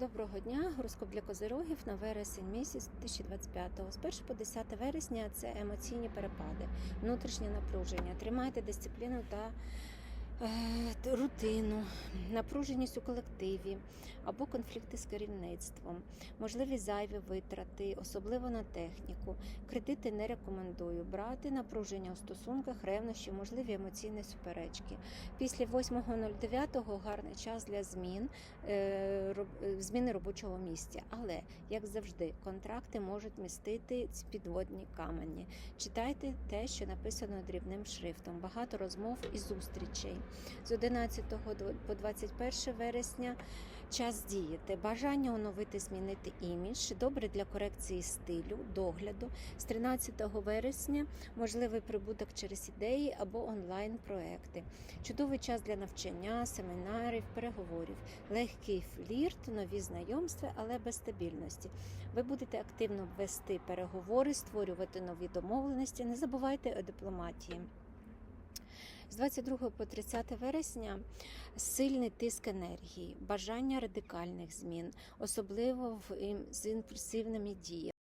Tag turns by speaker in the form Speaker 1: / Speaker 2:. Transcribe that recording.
Speaker 1: Доброго дня, гороскоп для козирогів на вересень місяць 2025-го. З 1 по 10 вересня це емоційні перепади, внутрішнє напруження. Тримайте дисципліну та е, рутину, напруженість у колективі або конфлікти з керівництвом, можливі зайві витрати, особливо на техніку. Кредити не рекомендую брати, напруження у стосунках, ревнощі, можливі емоційні суперечки. Після 8.09 гарний час для змін е, зміни робочого місця. Але, як завжди, контракти можуть містити підводні камені. Читайте те, що написано дрібним шрифтом. Багато розмов і зустрічей. З 11 по 21 вересня час діяти. Бажання оновити, змінити імідж, добре для корекції стилю, догляду. З 13 вересня можливий прибуток через ідеї або онлайн-проекти. Чудовий час для навчання, семінарів, переговорів, легкий флірт, нові знайомства, але без стабільності. Ви будете активно вести переговори, створювати нові домовленості. Не забувайте о дипломатії. З 22 по 30 вересня сильний тиск енергії, бажання радикальних змін, особливо в з імпульсивними діями.